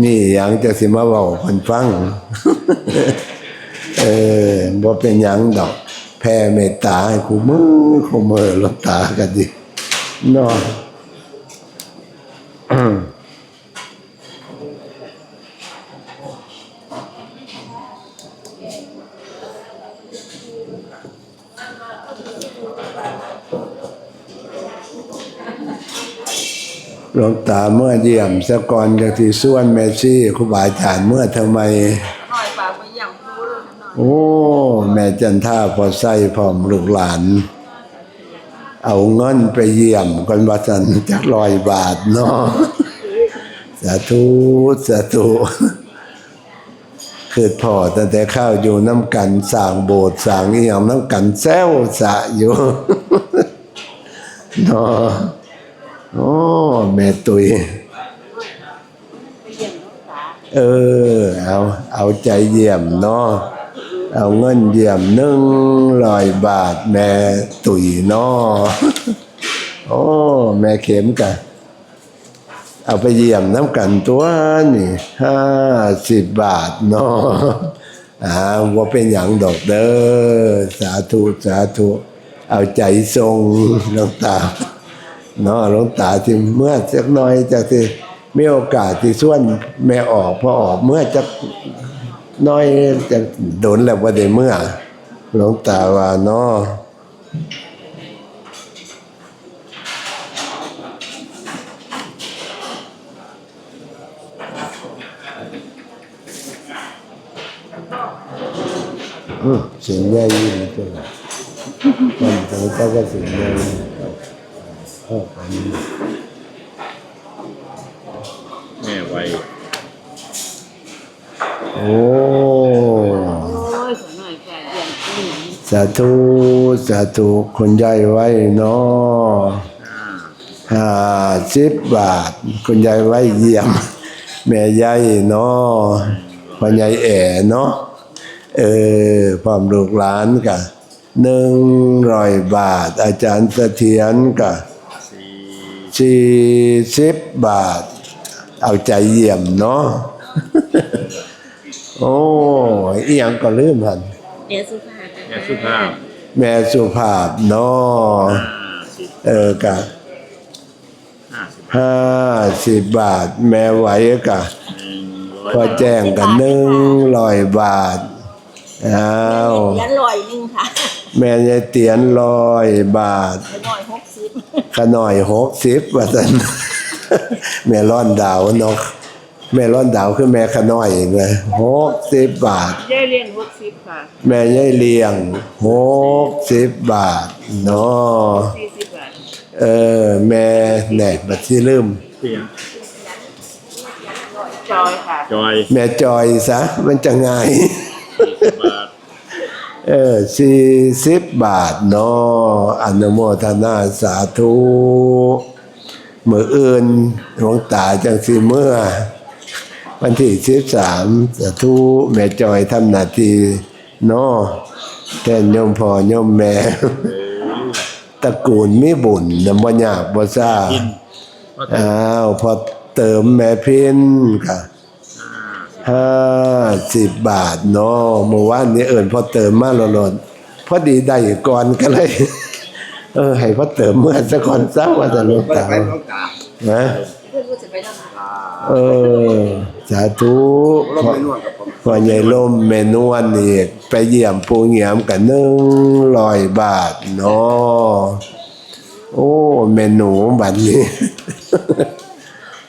นี่หยังจะสิมาเว้าเพิ่นฟัง เออบ่เป็นหยังดอก แผ่เมตตาให้คู่มือคู่มือหลวงตาก็ดีเนาะ หลวงตาเมื่อเยี่ยมสะกอนจากที่ส่วนแม่ซี่ครูบาอาจารย์เมื่อทำไมหน่อยปากไปอย่างพูดเลยหน่อยโอ้ แม่จันท่าพอใส่พร้อมลูกหลาน เอาเงินไปเยี่ยมกันว่าสันจักรอยบาทเนาะสาธุสาธุคือพ่อตั้งแต่ข้าวอยู่น้ำกันสางโบสถ์สางอีหยังน้ำกันแซวสะอยู่เนาะ โอ้แม่ตุย เออ เอาเอาใจเยี่ยมเนาะเอาเงินเยี่ยมหนึ่งร้อยบาท แม่ตุยเนาะโอ้ แม่เข็มกะเอาไปเยี่ยมน้ำกันตัวนี่ห้าสิบบาทเนาะอ่าว่าเป็นอย่างดอกเด้อสาธุ สาธุ เอาใจทรงหลวงตา เนาะหลวงตาที่เมื่อสักน้อยจะที่มีโอกาสที่ส่วนแม่ออกพอออกเมื่อจะน้อยจะโดนแล้วว่าได้เมื่อหลวงตาว่าเนาะอืมเสียงใหญ่ยู่นี่ตัวละมันจะต้องก็เสียงให ญ่เข้าไปนี่แม่ไวโอ้โอ้ยขอหน่อยแกเยี่ยมอืมสาธุสาธุคนใหญ่ไว้เนาะห้าสิบบาทคนใหญ่ไว้เยี่ยม แม่ใหญ่เนาะพ่อใหญ่แอ๋เนาะเออพร้อมลูกหลานกะหนึ่งร้อยบาท อาจารย์เสถียรกะ สี่สิบบาท เอาใจเยี่ยมเนาะโอ้ยอีหยังก็ลืมหันเดี๋ยวสุภาพแม่สุภาพแม่สุภาพเนาะห้าสิบเออกะห้าสิบห้าสิบบาท แม่ไหวกะหนึ่งร้อยพอแจ้งกันหนึ่งร้อยบาทอ้าวเลี้ยงลอยหนึงค่ะ แม่ยายเตียนร้อยบาทไปหน่อยหกสิบขะหน่อยหกสิบว่าสันแม่ร้อนดาวเนาะแม่ร้อนดาวคือแม่ขะน้อยเองเลยหกสิบบาทได้เรียนหกสิบค่ะ แม่ยายเลียงหกสิบบาทเนาะสี่สิบบาทเออ แม่แหนกบัดที่ลืมเสียงจอยค่ะ จอย แม่จอยซะ มันจะง่ายสี่สิบบาท เออสี่สิบบาทเนาะอนุโมทนาสาธุมืออื่นหลวงตาจังสีเมื่อ วันที่สิบสามสาธุแม่จอยทำหนาทีเนาะแทนโยมพ่อโยมแม่ตระกูลมีบุญนำบ่ยากบ่ซ่ากินก็แต่อ้าวพอเติมแม่พินค่ะ ห้าสิบห้าสิบบาทเนาะเมื่อวานนี้เอิญพอเติมมาหล่นๆพอดีได้ก่อนก็เลย เออ ให้พอเติมเมื่อสักก่อนซะว่าจะลงตานะเพื่อนรู้จะไปทำอะไรเออ สาธุพอใหญ่ลมแม่นวลนี่ไปเยี่ยมปูเงียมกันหนึ่งร้อยบาทเนาะโอ้แม่หนูบัดนี้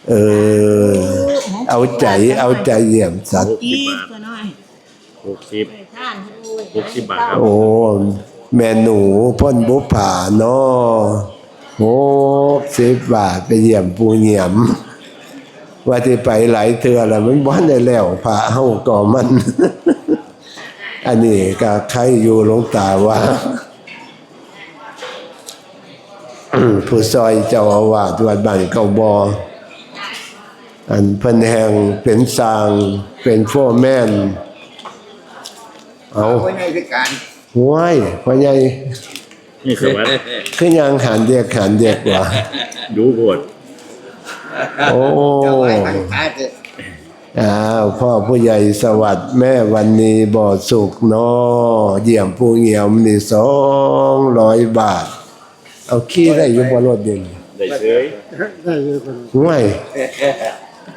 เออ เอาใจเอาใจเยี่ยมสัตว์อีกก็น้อยหกสิบไปท่านด้วยหกสิบบาทครับ โอ้แม่หนูพ่นบุผาเนาะโอ้สิบบาทไปเยี่ยมปูเงียม ว่าที่ไปหลายเทือแล้วมันบ้านได้แล้วพระเฮาก่อมัน อันนี้ก็ใครอยู่หลวงตาว่าผู้ซอยเจ้าอาวาสวัดบ้านเก่าบอ อันเพิ่นแห่งเป็นสร้างเป็นโฟร์แมนเอาไว้ในพิการห้วยพ่อใหญ่นี่คือว่าคือยังหันเด็กหันเด็กว่ะดูโหดโอ้เจ้าไว้ทางขาจะอ้าวพ่อผู้ใหญ่สวัสดิ์แม่วันนี้บ่อสุขเนอเยี่ยมผู้เหี่ยมนี่สองร้อยบาท เอาขี้ได้อยู่บนรถเดียวนี้ได้เฉยห่วย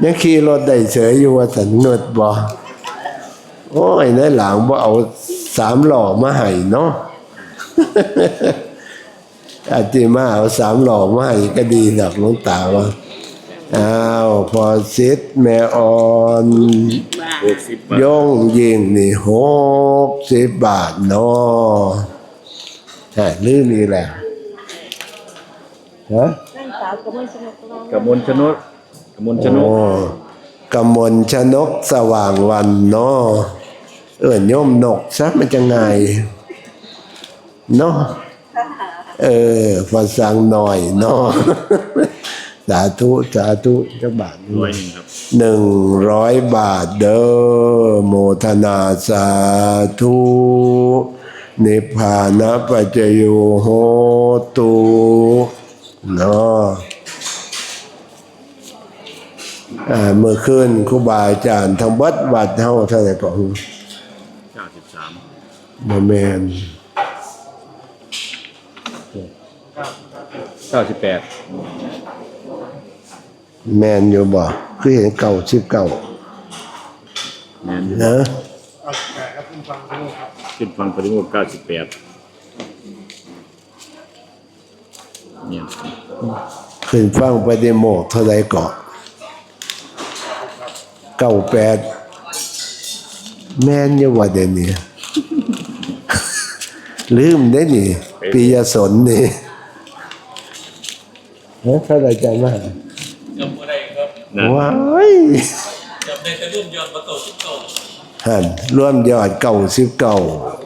ยังขี่รถได้เฉยอยู่ว่าสันเงิดบ่โอ้ยในหลังบ่เอาสามหล่อมาให้เนาะอาติมาเอาสามหล่อมาให้ก็ดีดอกหลวงตาว่าอ้าวพอซิดแม่อ่อนหกสิบบาทย่งยิงนี่หกสิบบาทเนาะฮะลือนี่แหละฮะกระมวลชนก กระมวลชนกโอ้กมลชนกสว่างวันเนาะเอื่นโยมนกซะมันจะไงเนาะเออภาษาหน่อยเนาะสาธุสาธุจักบาทร้อยหนึ่งครับหนึ่งร้อยบาทเด้อโมทนาสาธุนิพพานะปัจจโยโหตุเนาะอ่า เมื่อคืนครูบาอาจารย์ทางวัดวัดเฮาเท่าไหร่ก็เก้าสิบสามบ่แม่นเก้าสิบแปดแม่นอยู่บ่คือเห็นเก่าชิบเก่าแม่นนะขึ้นฟังปฏิโมกข์เก้าสิบแปดเนี่ยขึ้นฟังไปได้โมกเท่าไหร่ก็ เก้าแปดแม่นอยู่ว่าเดี๋ยวนี้ลืมได้นี่ปียสนนี่เฮ้ยเข้าใจใจมากจำอะไรครับนะว้ายจำได้แต่ร่วมยอดมาเก่าสิบเก่าหันร่วมยอดเก่าสิบเก่า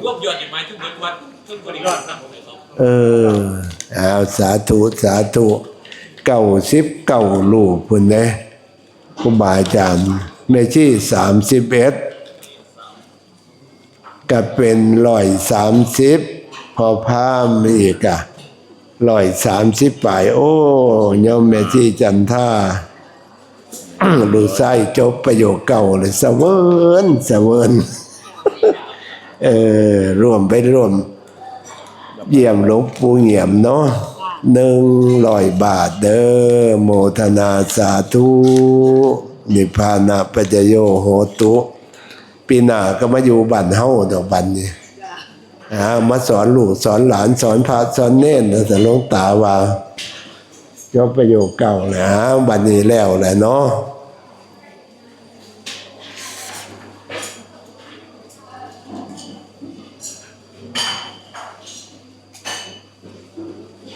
ร่วมยอดอย่างไรทุกเบิดวัดทุกบริวารนะผมเลยครับเออเอาสาธุสาธุเก่าสิบเก่าลูกพุ่นเด้ครูบาอาจารย์ เมชี่สามสิบเอ็ดก็เป็นร้อยสามสิบพอพามอีกอะร้อยสามสิบปลายโอ้ยมเมชี่จันท่าดูไส้จบประโยคเก่าเลยสะเวินสะเวินเออรวมไปรวม เยี่ยมหลวงปู่เงียมเนาะหนึ่งร้อยบาทเด้อโมทนาสาธุ นิพพานะปัจจโยโหตุปีหน้าก็มาอยู่บ้านเฮาดอกบันนี่อ่ามาสอนลูกสอนหลานสอนพระสอนเน้นแต่หลวงตาว่า ยกประโยคเก่านะบันนี้แล้วแหละเนาะ